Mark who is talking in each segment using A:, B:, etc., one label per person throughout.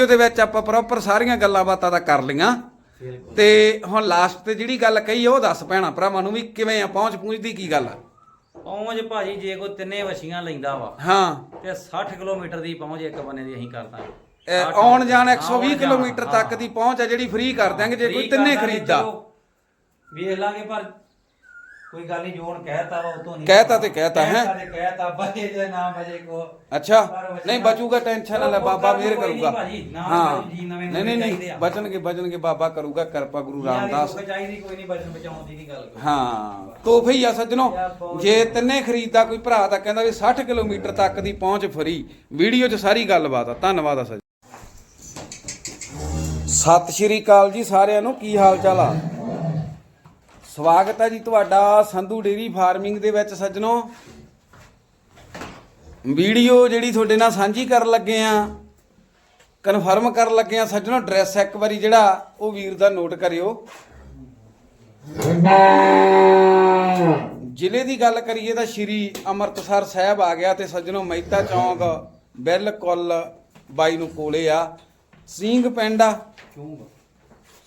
A: Video ਦੇ ਵਿੱਚ ਆਪਾਂ ਪ੍ਰੋਪਰ ਸਾਰੀਆਂ ਗੱਲਾਂ ਬਾਤਾਂ ਤਾਂ ਕਰ ਲਈਆਂ। ਤੇ ਹੁਣ ਲਾਸਟ ਤੇ ਜਿਹੜੀ ਗੱਲ ਕਹੀ ਉਹ ਦੱਸ ਭੈਣਾ ਭਰਾਵਾਂ ਨੂੰ ਵੀ ਕਿਵੇਂ ਆ ਪਹੁੰਚ ਪਹੁੰਚਦੀ ਕੀ ਗੱਲ ਆ?
B: ਪਹੁੰਚ ਭਾਜੀ ਜੇ ਕੋਈ ਤਿੰਨੇ ਵਛੀਆਂ ਲੈਂਦਾ ਵਾ
A: ਹਾਂ।
B: ਤੇ 60 ਕਿਲੋਮੀਟਰ ਦੀ ਪਹੁੰਚ ਇੱਕ ਬੰਨੇ ਦੀ ਅਸੀਂ ਕਰ ਦਾਂਗੇ
A: ਇਹ ਆਉਣ ਜਾਣ 120
B: ਆਉਣ
A: ਕਿਲੋਮੀਟਰ ਤੱਕ ਦੀ ਪਹੁੰਚ ਆ ਜਿਹੜੀ ਫ੍ਰੀ ਕਰ ਦਿਆਂਗੇ ਜੇ ਕੋਈ ਤਿੰਨੇ ਖਰੀਦਦਾ।
B: ਵੇਖ ਲਾਂਗੇ ਪਰ ਕੋਈ ਗੱਲ ਨਹੀਂ ਜੋਨ ਕਹਿਤਾ ਵਾ ਉਤੋਂ ਨਹੀਂ
A: ਕਹਿਤਾ ਤੇ ਕਹਿਤਾ, ਹੈਂ?
B: ਕਹਿਤਾ ਤੇ ਕਹਿਤਾ ਬਜੇ ਜੇ ਨਾ ਬਜੇ ਕੋ
A: ਅੱਛਾ ਨਹੀਂ ਬਚੂਗਾ ਟੈਨਸ਼ਨ ਨਾ ਲੈ ਬਾਬਾ ਮਿਹਰ ਕਰੂਗਾ। ਹਾਂ। ਨਹੀਂ ਨਹੀਂ ਨਹੀਂ। ਬਚਣਗੇ ਬਚਣਗੇ ਬਾਬਾ ਕਰੂਗਾ ਕਿਰਪਾ ਗੁਰੂ ਰਾਮਦਾਸ।
B: ਕੋਈ ਚਾਹੀਦੀ ਕੋਈ ਨਹੀਂ ਬਚਨ ਬਚਾਉਣ ਦੀ ਨਹੀਂ ਗੱਲ ਕੋਈ।
A: ਹਾਂ ਤੋਹਫੇ ਹੀ ਆ ਸੱਜਣੋ। ਜੇ ਤਿੰਨੇ ਖਰੀਦਦਾ ਕੋਈ ਭਰਾ ਤਾਂ ਕਹਿੰਦਾ ਵੀ 60 ਕਿਲੋਮੀਟਰ ਤੱਕ ਦੀ ਪਹੁੰਚ ਫਰੀ। ਵੀਡੀਓ 'ਚ ਸਾਰੀ ਗੱਲਬਾਤ ਆ। ਧੰਨਵਾਦ ਆ ਸੱਜ ਸਤਿ ਸ਼੍ਰੀ ਅਕਾਲ ਜੀ ਸਾਰਿਆਂ ਨੂੰ। ਕੀ ਹਾਲ ਚਾਲ ਆ? ਸਵਾਗਤ ਹੈ ਜੀ ਤੁਹਾਡਾ ਸੰਧੂ ਡੇਰੀ ਫਾਰਮਿੰਗ ਦੇ ਵਿੱਚ ਸੱਜਣੋ। ਵੀਡੀਓ ਜਿਹੜੀ ਤੁਹਾਡੇ ਨਾਲ ਸਾਂਝੀ ਕਰਨ ਲੱਗੇ ਆ ਕਨਫਰਮ ਕਰਨ ਲੱਗੇ ਆ ਸੱਜਣੋ ਐਡਰੈਸ ਇੱਕ ਵਾਰੀ ਜਿਹੜਾ ਉਹ ਵੀਰ ਦਾ ਨੋਟ ਕਰਿਓ। ਜ਼ਿਲ੍ਹੇ ਦੀ ਗੱਲ ਕਰੀਏ ਤਾਂ ਸ਼੍ਰੀ ਅੰਮ੍ਰਿਤਸਰ ਸਾਹਿਬ ਆ ਗਿਆ ਤੇ ਸੱਜਣੋ ਮਹਿਤਾ ਚੌਂਕ ਬਿਲਕੁਲ ਬਾਈ ਨੂੰ ਕੋਲੇ ਆ। ਸਿੰਘ ਪਿੰਡ ਆ।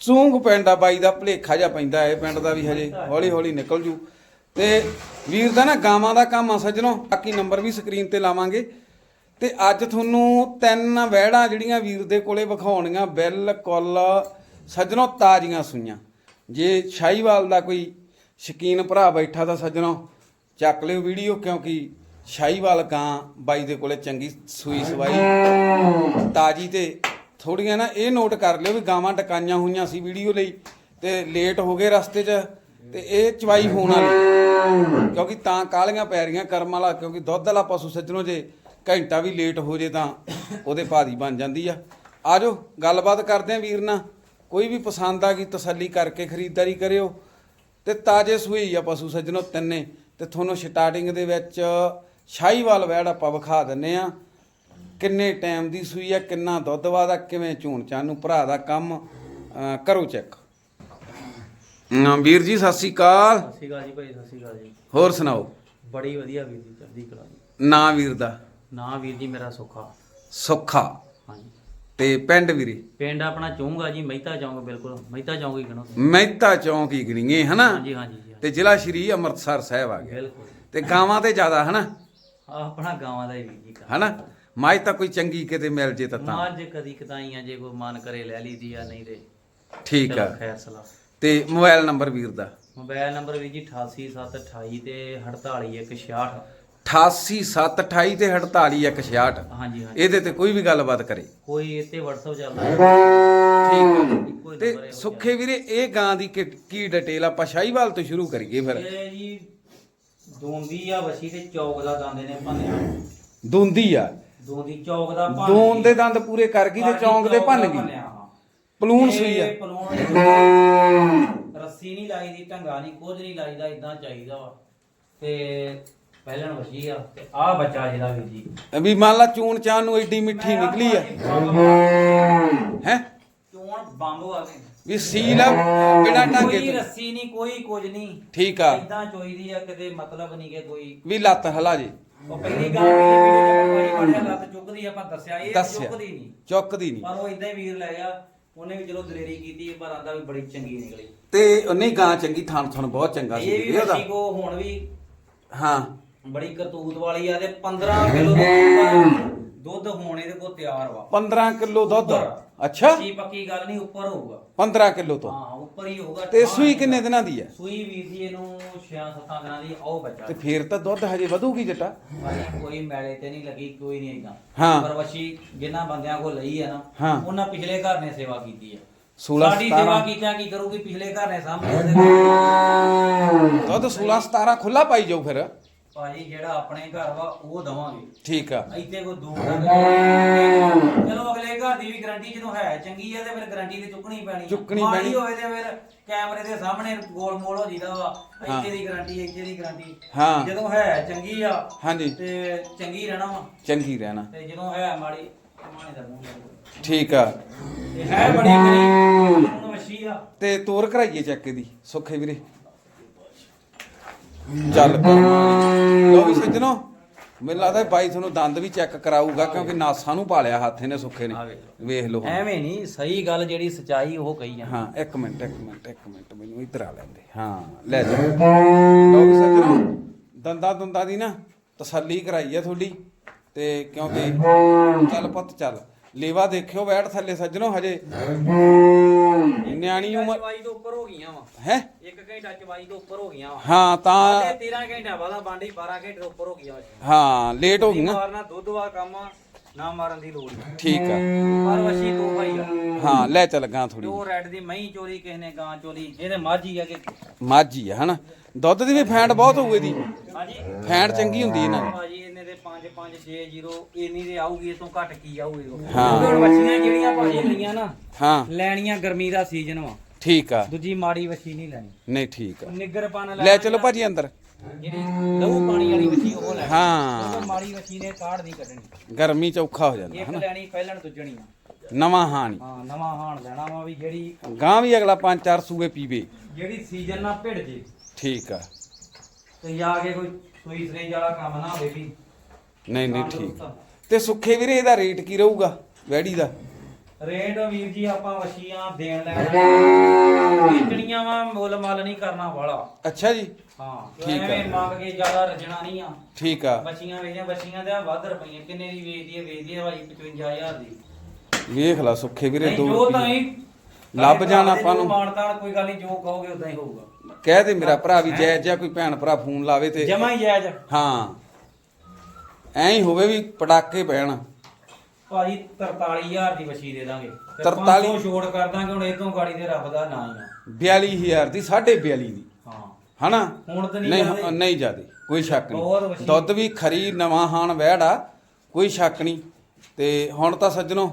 B: ਚੂੰਗਾ
A: ਚੂੰਗ ਪਿੰਡ ਆ ਬਾਈ ਦਾ, ਭਲੇਖਾ ਜਿਹਾ ਪੈਂਦਾ ਇਹ ਪਿੰਡ ਦਾ ਵੀ ਹਜੇ, ਹੌਲੀ ਹੌਲੀ ਨਿਕਲ ਜੂ। ਤੇ ਵੀਰ ਦਾ ਨਾ ਗਾਵਾਂ ਦਾ ਕੰਮ ਆ ਸੱਜਣੋ, ਬਾਕੀ ਨੰਬਰ ਵੀ ਸਕਰੀਨ ਤੇ ਲਾਵਾਂਗੇ। ਤੇ ਅੱਜ ਤੁਹਾਨੂੰ ਤਿੰਨ ਵਹਿੜਾਂ ਜਿਹੜੀਆਂ ਵੀਰ ਦੇ ਕੋਲੇ ਵਿਖਾਉਣੀਆਂ, ਬਿਲਕੁਲ ਸੱਜਣੋ ਤਾਜ਼ੀਆਂ ਸੂਈਆਂ। ਜੇ ਸ਼ਾਹੀਵਾਲ ਦਾ ਕੋਈ ਸ਼ਕੀਨ ਭਰਾ ਬੈਠਾ ਤਾਂ ਸੱਜਣੋ, ਚੱਕ ਲਿਓ ਵੀਡੀਓ, ਕਿਉਂਕਿ ਸ਼ਾਹੀਵਾਲ ਗਾਂ ਬਾਈ ਦੇ ਕੋਲੇ ਚੰਗੀ ਸੂਈ ਸਵਾਈ, ਤਾਜੀ ਤੇ ਥੋੜੀਆਂ ਨਾ ਇਹ ਨੋਟ ਕਰ ਲਿਓ ਵੀ ਗਾਵਾਂ ਟਕਾਈਆਂ ਹੋਈਆਂ ਸੀ ਵੀਡੀਓ ਲਈ ਤੇ ਲੇਟ ਹੋ ਗਏ ਰਸਤੇ 'ਚ ਤੇ ਇਹ ਚਵਾਈ ਹੋਣ ਵਾਲੀ। ਕਿਉਂਕਿ ਤਾਂ ਕਾਲੀਆਂ ਪੈ ਰਹੀਆਂ ਕਰਮ ਵਾਲਾ, ਕਿਉਂਕਿ ਦੁੱਧ ਵਾਲਾ ਪਸ਼ੂ ਸੱਜਣੋ ਜੇ ਘੰਟਾ ਵੀ ਲੇਟ ਹੋ ਜੇ ਤਾਂ ਉਹਦੇ ਭਾਦੀ ਬਣ ਜਾਂਦੀ ਆ। ਆਜੋ, ਗੱਲਬਾਤ ਕਰਦੇ ਆ ਵੀਰ ਨਾਲ। ਕੋਈ ਵੀ ਪਸੰਦ ਆ ਗਈ ਤਸੱਲੀ ਕਰਕੇ ਖਰੀਦਦਾਰੀ ਕਰਿਓ। ਤੇ ਤਾਜੇ ਸੂਈ ਆ ਪਸ਼ੂ ਸੱਜਣੋ ਤਿੰਨੇ। ਤੇ ਤੁਹਾਨੂੰ ਸਟਾਰਟਿੰਗ ਦੇ ਵਿੱਚ ਸ਼ਾਹੀਵਾਲ ਵੈੜ ਆਪਾਂ ਵਿਖਾ ਦਿੰਨੇ ਆ। ਕਿੰਨੇ ਟਾਈਮ ਦੀ ਸੂਈ ਆ ਕਿੰਨਾ ਦੁੱਧ ਵਾਦਾ ਕਿਵੇਂ ਝੂਣ ਚਾਂ ਨੂੰ ਭਰਾ ਦਾ ਕੰਮ ਕਰੋ ਚੈੱਕ। ਵੀਰ ਜੀ ਸਤਿ ਸ੍ਰੀ ਅਕਾਲ।
B: ਸਤਿ ਸ਼੍ਰੀ ਅਕਾਲ ਜੀ ਭਾਈ ਸਤਿ ਸ਼੍ਰੀ ਅਕਾਲ ਜੀ।
A: ਹੋਰ ਸੁਣਾਓ?
B: ਬੜੀ ਵਧੀਆ ਵੀਰ ਜੀ ਚੜ੍ਹਦੀ ਕਲਾ
A: ਨਾਂ ਵੀਰ ਦਾ?
B: ਨਾਂ ਵੀਰ ਜੀ ਮੇਰਾ ਸੁੱਖਾ।
A: ਸੁੱਖਾ?
B: ਹਾਂਜੀ।
A: ਤੇ ਪਿੰਡ ਵੀਰੇ?
B: ਪਿੰਡ ਆਪਣਾ ਚੂੰਗਾ ਜੀ ਮਹਿਤਾ ਚੌਂਕ ਬਿਲਕੁਲ। ਮਹਿਤਾ ਚੌਂਕ ਹੀ ਕਹਣਾ
A: ਮਹਿਤਾ ਚੌਂਕ ਹੀ ਗਣੀਏ ਹਨਾ?
B: ਹਾਂਜੀ ਹਾਂਜੀ ਜੀ
A: ਤੇ ਜ਼ਿਲ੍ਹਾ ਸ਼੍ਰੀ ਅੰਮ੍ਰਿਤਸਰ ਸਾਹਿਬ ਆ ਗਿਆ।
B: ਬਿਲਕੁਲ।
A: ਤੇ ਗਾਵਾਂ ਤੇ ਜ਼ਿਆਦਾ ਹਨਾ?
B: ਆਪਣਾ ਗਾਵਾਂ ਦਾ ਹੀ ਵੀਰ ਜੀ।
A: ਹਨਾ? ਮਾਈ ਤਾਂ ਕੋਈ ਚੰਗੀ ਕਿਤੇ ਮਿਲ ਜੇ ਤਾਂ ਤਾਂ।
B: ਮਾਝ ਕਦੀ ਕਦਾਈ ਆ ਜੇ ਕੋਈ ਮਨ ਕਰੇ ਲੈ ਲਈ ਦੀ ਆ ਨਹੀਂ ਤੇ
A: ਠੀਕ ਆ।
B: ਖੈਰ ਸਲਾਹ।
A: ਤੇ ਮੋਬਾਈਲ ਨੰਬਰ ਵੀਰ ਦਾ?
B: ਮੋਬਾਈਲ ਨੰਬਰ ਵੀਰ ਜੀ 88728 ਤੇ 48166
A: 88728 ਤੇ 48166
B: ਹਾਂਜੀ ਹਾਂਜੀ।
A: ਇਹਦੇ ਤੇ ਕੋਈ ਵੀ ਗੱਲਬਾਤ ਕਰੇ।
B: ਕੋਈ ਇੱਥੇ WhatsApp ਚੱਲਦਾ ਹੈ।
A: ਠੀਕ ਆ।
B: ਇੱਕੋ ਹੀ
A: ਤੇ
B: number ਹੈ ਉਹ
A: ਸੁੱਖੇ ਵੀਰੇ ਇਹ ਗਾਂ ਦੀ ਕਿ- ਕੀ ਡਿਟੇਲ ਆਪਾਂ ਸ਼ਾਹੀਵਾਲ ਤੋਂ ਸ਼ੁਰੂ ਕਰੀਏ ਫਿਰ।
B: ਇਹ ਜੀ ਦੋਂਦੀ ਆ ਵਸੀ ਤੇ ਚੌਕ ਦਾ ਦੰਦ ਨੇ ਭੰਨਿਆ
A: ਦੁੰਦੀ ਆ।
B: ਦੋਂਦੀ ਚੌਕ ਦਾ ਭੰਨ
A: ਦੋਨ। ਦੇ ਦੰਦ ਪੂਰੇ ਕਰ ਗਈ ਤੇ ਚੌਂਕ ਦੇ ਭੰਨ ਗਈ। ਪਲੂਣ
B: ਇਹ
A: ਸੂਈ ਆ।
B: ਪਲੂਣ ਰੱਸੀ ਨਹੀਂ ਲਾਈ ਦੀ ਢੰਗਾ ਨਹੀਂ ਕੁਝ ਨਹੀਂ ਲਾਈਦਾ ਇਦਾਂ ਚਾਹੀਦਾ ਵਾ। ਤੇ ਪਹਿਲਣ ਵਸੀ ਆ ਤੇ ਆ ਬੱਚਾ ਜਿਹੜਾ ਵੀ ਜੀ।
A: ਵੀ ਮੰਨ ਲਾ ਚੂਣ ਚਾਨ ਨੂੰ ਐਡੀ ਮਿੱਠੀ ਨਿਕਲੀ ਆ। ਹੈ?
B: ਚੋਣ ਬੰਬ ਗਏ
A: ਵੀ ਸੀਲ ਆ ਬਿਨਾ ਢਾਂਗੇ
B: ਕੋਈ
A: ਤੋਂ
B: ਰੱਸੀ ਨਹੀਂ ਕੋਈ ਕੁਝ ਨਹੀਂ।
A: ਠੀਕ ਆ।
B: ਇਦਾਂ ਚੋਈਦੀ ਆ ਕਿਤੇ ਮਤਲਬ ਨਹੀਂ ਕਿ ਕੋਈ
A: ਵੀ ਲੱਤ ਹਲਾ ਜੇ।
B: ਉਹ ਪਹਿਲੀ ਗੱਲ ਦੀ ਵੀਡੀਓ ਚ ਬੜੀ ਲੱਤ ਚੁੱਕਦੀ ਆਪਾਂ ਦੱਸਿਆ ਇਹ
A: ਦੱਸਿਆ।
B: ਚੁੱਕਦੀ ਨਹੀਂ।
A: ਚੁੱਕਦੀ ਨਹੀਂ।
B: ਪਰ ਉਹ ਇਦਾਂ ਹੀ ਵੀਰ ਲੈ ਗਿਆ ਉਹਨੇ ਵੀ ਚਲੋ ਦਲੇਰੀ ਕੀਤੀ ਪਰ ਆਂਦਾ ਵੀ ਬੜੀ ਚੰਗੀ ਨਿਕਲੀ।
A: ਤੇ ਉਹਨੇ ਗਾਂ ਚੰਗੀ ਥਾਣ ਥਣ ਬਹੁਤ ਚੰਗਾ ਸੀ
B: ਇਹ ਵੀ
A: ਵੀਰੇ ਉਹਦਾ
B: ਬੱਚੀ ਕੋ ਹੁਣ ਵੀ
A: ਹਾਂ।
B: ਬੜੀ ਕਰਤੂਤ ਵਾਲੀ ਆ ਤੇ 15 ਕਿਲੋ ਦੁੱਧ ਹੋਣ ਇਹਦੇ ਕੋ ਤਿਆਰ ਵਾ।
A: 15 ਕਿਲੋ ਦੁੱਧ।
B: ਉੱਪਰ।
A: ਅੱਛਾ?
B: ਪੱਕੀ ਪੱਕੀ ਗੱਲ ਨਹੀਂ ਉੱਪਰ ਹੋਊਗਾ।
A: 15 ਕਿਲੋ ਤੋਂ।
B: ਹਾਂ ਉੱਪਰ ਹੀ ਹੋਊਗਾ।
A: ਤੇ
B: ਠਾਹ
A: ਸੂਈ ਕਿੰਨੇ। ਦਿਨਾਂ ਦੀ ਹੈ?
B: ਸੂਈ ਵੀਰ ਜੀ ਇਹਨੂੰ 6-7 ਦਿਨਾਂ ਦੀ ਆਓ ਬੱਚਾ।
A: ਤੇ ਫੇਰ ਤਾਂ ਦੁੱਧ ਹਜੇ ਵਧੂਗੀ ਜਟਾ।
B: ਭਾਈ ਕੋਈ ਮੈਲੇ ਤੇ ਨਹੀਂ ਲੱਗੀ ਕੋਈ ਨਹੀਂ ਇਦਾਂ
A: ਹਾਂ।
B: ਪਰ ਵਸ਼ੀ ਜਿਨ੍ਹਾਂ ਬੰਦਿਆਂ ਕੋ ਲਈ ਆ ਨਾ
A: ਹਾਂ।
B: ਉਹਨਾਂ ਪਿਛਲੇ ਘਰ ਨੇ ਸੇਵਾ ਕੀਤੀ
A: 16
B: ਸਾਡੀ ਸੇਵਾ
A: 17
B: ਕੀਤਿਆਂ ਕੀ ਕਰੂਗੀ ਪਿਛਲੇ ਘਰ ਨੇ ਸਾਹਮਣੇ ਉਹਦੇ
A: ਦੁੱਧ 16 17 ਖੁੱਲਾ ਪਾਈ ਜਾਊ ਫਿਰ।
B: ਭਾਜੀ ਜਿਹੜਾ ਆਪਣੇ ਘਰ ਵਾ ਉਹ ਦਵਾਂਗੇ।
A: ਠੀਕ ਆ।
B: ਇੱਥੇ ਕੋਈ ਦੂਰ ਦਾ ਚਲੋ ਅਗਲੇ ਘਰ ਦੀ ਵੀ ਗਾਰੰਟੀ ਜਦੋਂ ਹੈ ਚੰਗੀ ਆ ਤੇ ਫਿਰ ਗਾਰੰਟੀ ਤੇ ਚੁੱਕਣੀ ਪੈਣੀ ਆ।
A: ਚੁੱਕਣੀ
B: ਮਾੜੀ
A: ਪੈਣੀ।
B: ਹੋਵੇ ਤੇ ਫਿਰ ਕੈਮਰੇ ਦੇ ਸਾਹਮਣੇ ਗੋਲ ਮੋਲ ਹੋ ਜੀਦਾ ਵਾ। ਇੱਥੇ ਦੀ ਗਾਰੰਟੀ ਇੱਥੇ ਦੀ ਗਾਰੰਟੀ
A: ਹਾਂ।
B: ਜਦੋਂ ਹੈ ਚੰਗੀ ਆ
A: ਹਾਂਜੀ।
B: ਤੇ ਚੰਗੀ ਰਹਿਣਾ ਵਾ।
A: ਚੰਗੀ ਰਹਿਣਾ।
B: ਤੇ ਜਦੋਂ ਹੈ ਮਾੜੀ ਮਾਣੇ ਦਾ ਮੂੰਹ।
A: ਠੀਕ ਆ।
B: ਤੇ ਹੈ ਬੜੀ ਗਰੀਬ ਆ।
A: ਤੇ ਤੋਰ ਕਰਾਈਏ ਚੱਕ ਦੀ ਸੁੱਖੇ ਵੀਰੇ। ਚੱਲ ਕਰਮਾਂ ਲੋ ਵੀ ਸੱਜਣੋ ਮੈਨੂੰ ਲੱਗਦਾ ਬਾਈ ਤੁਹਾਨੂੰ ਦੰਦ ਵੀ ਚੈੱਕ ਕਰਾਊਗਾ ਕਿਉਂਕਿ ਨਾਸਾਂ ਨੂੰ ਪਾਲਿਆ ਹੱਥ ਇਹਨੇ ਸੁੱਖੇ ਨੇ।
B: ਆ ਵੇਖ
A: ਲਓ।
B: ਐਵੇਂ ਨਹੀਂ ਸਹੀ ਗੱਲ ਜਿਹੜੀ ਸਚਾਈ ਉਹ ਕਹੀ ਜਾਂਦੇ।
A: ਹਾਂ ਇੱਕ ਮਿੰਟ ਇੱਕ ਮਿੰਟ ਇੱਕ ਮਿੰਟ ਮੈਨੂੰ ਇੱਧਰ ਆ ਲੈਂਦੇ। ਹਾਂ ਲੈ ਜਾ ਵੀ ਸੱਜਣੋ ਦੰਦਾਂ ਦੁੰਦਾਂ ਦੀ ਨਾ ਤਸੱਲੀ ਕਰਾਈ ਆ ਤੁਹਾਡੀ ਤੇ ਕਿਉਂਕਿ ਚੱਲ ਪੁੱਤ ਚੱਲ। ਲੇਵਾ ਦੇਖਿਓ ਬੈਠ ਥੱਲੇ ਸੱਜਣੋ ਹਜੇ। ਨਿਆਣੀ ਉਮਰ
B: ਚਵਾਈ ਤੋਂ ਉੱਪਰ ਹੋ ਗਈਆਂ ਵਾ।
A: ਹੈ?
B: ਇੱਕ ਘੰਟਾ ਚਵਾਈ ਤੋਂ ਉੱਪਰ ਹੋ ਗਈਆਂ ਵਾ।
A: ਹਾਂ ਤਾਂ
B: ਤੇ 13 ਘੰਟਾ ਬਾਅਦ ਬਾਂਡੀ 12 ਘੰਟੇ ਤੋਂ ਉੱਪਰ ਹੋ ਗਈਆਂ
A: ਹਾਂ ਲੇਟ ਹੋ ਗਈਆਂ।
B: ਮਾਰਨਾ ਦੁੱਧ ਵਾ ਕੰਮ ਆ, ਨਾ ਮਾਰਨ ਦੀ ਲੋੜ ਨਹੀਂ।
A: ਠੀਕ ਆ।
B: ਪਰ ਵਸ਼ੀ ਤੋਂ ਭਾਈ ਆ।
A: ਹਾਂ ਲੈ ਚੱਲ ਗਾ ਥੋੜੀ
B: ਜੋ ਰੈਡ ਦੀ ਮਹੀਂ ਚੋਰੀ ਕਿਸੇ ਨੇ ਗਾਂ ਚੋਰੀ ਇਹਦੇ ਮਾਝੀ ਆ ਕਿ
A: ਮਾਝੀ ਆ ਹਨਾ? ਦੁੱਧ ਦੀ ਵੀ ਫੈਂਟ ਬਹੁਤ ਹੋਊ ਇਹਦੀ।
B: ਹਾਂਜੀ।
A: ਫੈਂਟ ਚੰਗੀ ਹੁੰਦੀ ਇਹਨਾਂ ਦੀ।
B: ਭਾਜੀ ਇਹਨੇ ਦੇ 5 5 6 0 ਇੰਨੀ ਦੇ ਆਊਗੀ ਇਸ ਤੋਂ ਘੱਟ ਕੀ ਆਊਗੀ
A: ਹਾਂ।
B: ਹੁਣ ਵੱਛੀਆਂ ਜਿਹੜੀਆਂ ਭਾਜੀ ਲਈਆਂ ਨਾ
A: ਹਾਂ।
B: ਲੈਣੀਆਂ ਗਰਮੀ ਦਾ ਸੀਜ਼ਨ ਵਾ।
A: ਠੀਕ ਆ।
B: ਦੂਜੀ ਮਾੜੀ ਵੱਛੀ ਨਹੀਂ ਲੈਣੀ।
A: ਨਹੀਂ ਠੀਕ ਆ।
B: ਨਿੱਗਰ ਪਾਣ
A: ਲੈ ਚਲੋ ਭਾਜੀ ਅੰਦਰ।
B: ਜਿਹੜੀ ਲਹੂ ਪਾਣੀ ਵਾਲੀ ਵੱਛੀ ਉਹ ਲੈਣੀ
A: ਹਾਂ।
B: ਨੇ ਕਾੜ ਨਹੀਂ ਕੱਢਣੀ।
A: ਗਰਮੀ ਚ ਔਖਾ ਹੋ ਜਾਂਦਾ
B: ਇੱਕ
A: ਹਨਾ?
B: ਲੈਣੀ ਪਹਿਲਣ ਦੂਜਣੀ ਆ।
A: ਨਵਾਂ ਹਾਣੀ
B: ਹਾਂ। ਨਵਾਂ ਹਾਣ ਲੈਣਾ ਵਾ ਵੀ ਜਿਹੜੀ
A: ਗਾਂ ਵੀ ਅਗਲਾ ਪੰਜ ਚਾਰ ਸੂਏ ਪੀਵੇ।
B: ਜਿਹੜੀ ਸੀਜ਼ਨ ਨਾਲ ਭਿੜ ਜੇ।
A: ਠੀਕ ਆ।
B: ਤੇ ਜਾ ਕੇ ਕੋਈ ਸੂਈ ਸਰੇਜ ਵਾਲਾ ਕੰਮ ਨਾ ਹੋਵੇ ਵੀ।
A: ਨਹੀਂ ਨਹੀਂ ਠੀਕ। ਤੇ ਸੁੱਖੇ ਵੀਰੇ ਇਹਦਾ ਰੇਟ ਕੀ ਰਹੂਗਾ ਵੈੜੀ ਦਾ?
B: ਰੇਟ ਵੀਰ ਜੀ ਆਪਾਂ ਵਸ਼ੀਆਂ ਦੇਣ ਲੈਣ। ਵੇਚਣੀਆਂ ਵਾ ਮੁੱਲ ਮੱਲ ਨਹੀਂ ਕਰਨਾ ਵਾਲਾ।
A: ਅੱਛਾ ਜੀ।
B: ਹਾਂ
A: ਠੀਕ ਆ।
B: ਐਵੇਂ ਮੰਗ ਕੇ ਜ਼ਿਆਦਾ ਰਜਣਾ ਨਹੀਂ ਆ।
A: ਠੀਕ ਆ।
B: ਬੱਚੀਆਂ ਵੇਚੀਆਂ ਬੱਚੀਆਂ ਦੇ ਆ ਵੱਧ ਰੁਪਈਏ ਕਿੰਨੇ ਦੀ ਵੇਚਦੀ ਹੈ ਵੇਚਦੀ ਹੈ ਭਾਈ 55000 ਦੀ।
A: ਵੇਖ ਲਾ ਸੁੱਖੇ ਵੀਰੇ
B: ਨਹੀਂ
A: ਦੋ
B: ਜੋ ਤਾਂ
A: ਰੁਪਈਏ।
B: ਹੀ
A: ਲੱਭ ਜਾਣ ਆਪਾਂ ਨੂੰ।
B: ਮਾਨਤਾਨ ਕੋਈ ਗੱਲ ਨਹੀਂ ਜੋ ਕਹੋਗੇ ਉਦਾਂ ਹੀ ਹੋਊਗਾ।
A: ਕਹਿ ਦੇ ਮੇਰਾ ਭਰਾ ਵੀ ਜੈ ਜਾਂ ਕੋਈ ਭੈਣ ਭਰਾ ਫੋਨ ਲਾਵੇ ਤੇ।
B: ਜਮਾ ਹੀ ਜਾਇਜ਼
A: ਹਾਂ। ਐਂ ਹੀ ਹੋਵੇ ਵੀ ਪਟਾਕੇ ਪੈਣ।
B: ਭਾਜੀ 43000 ਦੀ ਵਛੀ ਦੇ ਦਾਂਗੇ। ਤੇ
A: 43
B: 500 ਛੋੜ ਕਰ ਦਾਂਗੇ ਹੁਣ ਇਹ ਤੋਂ ਗਾੜੀ ਦੇ ਰੱਬ ਦਾ ਨਾਂ ਹੀ ਆ।
A: 42000 ਦੀ 42.5 ਦੀ। ਹਨਾ
B: ਹੁਣ ਤਾਂ ਨਹੀਂ
A: ਨਹੀਂ। ਨਹੀਂ ਜਿਆਦੇ ਕੋਈ ਸ਼ੱਕ
B: ਬਹੁਤ
A: ਨਹੀਂ
B: ਵਸੀਲ।
A: ਦੁੱਧ ਵੀ ਖਰੀ ਨਵਾਂ ਹਾਣ ਵਹਿੜ ਕੋਈ ਸ਼ੱਕ ਨਹੀਂ ਤੇ ਹੁਣ ਤਾਂ ਸੱਜਣੋ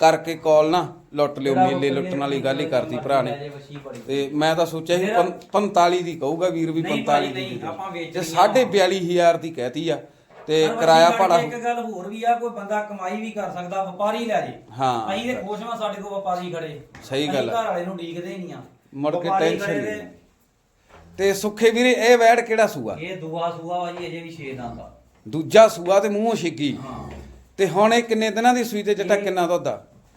A: ਕਰਕੇ ਕਾਲ ਨਾ ਲੁੱਟ ਲਿਓ ਮੇਲੇ ਲੁੱਟਣ ਵਾਲੀ ਗੱਲ ਹੀ ਕਰਤੀ ਭਰਾ ਨੇ
B: ਵਛੀ
A: ਤੇ ਮੈਂ ਤਾਂ ਸੋਚਿਆ ਸੀ ਪੰ- 45 ਦੀ ਕਹੂਗਾ ਵੀਰ ਵੀ
B: ਨਹੀਂ
A: 45
B: ਭਾਈ,
A: ਦੀ
B: ਨਹੀਂ, ਆਪਾਂ
A: ਤੇ
B: ਵੇਚਣੀ ਆ।
A: 42500 ਦੀ ਕਹਿਤੀ ਆ ਤੇ ਕਿਰਾਇਆ
B: ਵਛੀ
A: ਭਾੜਾ
B: ਇੱਕ ਗੱਲ ਹੋਰ ਵੀ ਆ ਕੋਈ ਬੰਦਾ ਕਮਾਈ ਵੀ ਕਰ ਸਕਦਾ ਵਪਾਰੀ ਲੈ ਜੇ
A: ਹਾਂ।
B: ਅਸੀਂ ਤੇ ਖੁਸ਼ ਹਾਂ ਸਾਡੇ ਕੋਲ ਵਪਾਰੀ ਖੜੇ
A: ਸਹੀ ਗੱਲ
B: ਅਸੀਂ
A: ਆ।
B: ਘਰ ਵਾਲੇ ਨੂੰ ਡੀਕਦੇ ਨਹੀਂ ਆ
A: ਮੁੜ ਕੇ
B: ਵਪਾਰੀ ਖੜੇ
A: ਨਹੀਂ। ਤੇ ਸੁੱਖੇ ਵੀਰੇ ਇਹ ਵੈੜ ਕਿਹੜਾ ਸੂਆ?
B: ਇਹ ਦੁਆ ਸੂਆ ਵਾ ਜੀ ਅਜੇ ਵੀ 6 ਦਾ ਦਾ
A: ਦੂਜਾ ਸੂਆ ਤੇ ਮੂੰਹੋਂ ਛਿੱਗੀ।
B: ਹਾਂ।
A: ਤੇ ਹੁਣ ਇਹ ਕਿੰਨੇ ਦਿਨਾਂ ਦੀ ਸੂਈ ਤੇ ਜੱਟਾ ਕਿੰਨਾ ਦੁੱਧ ਆ?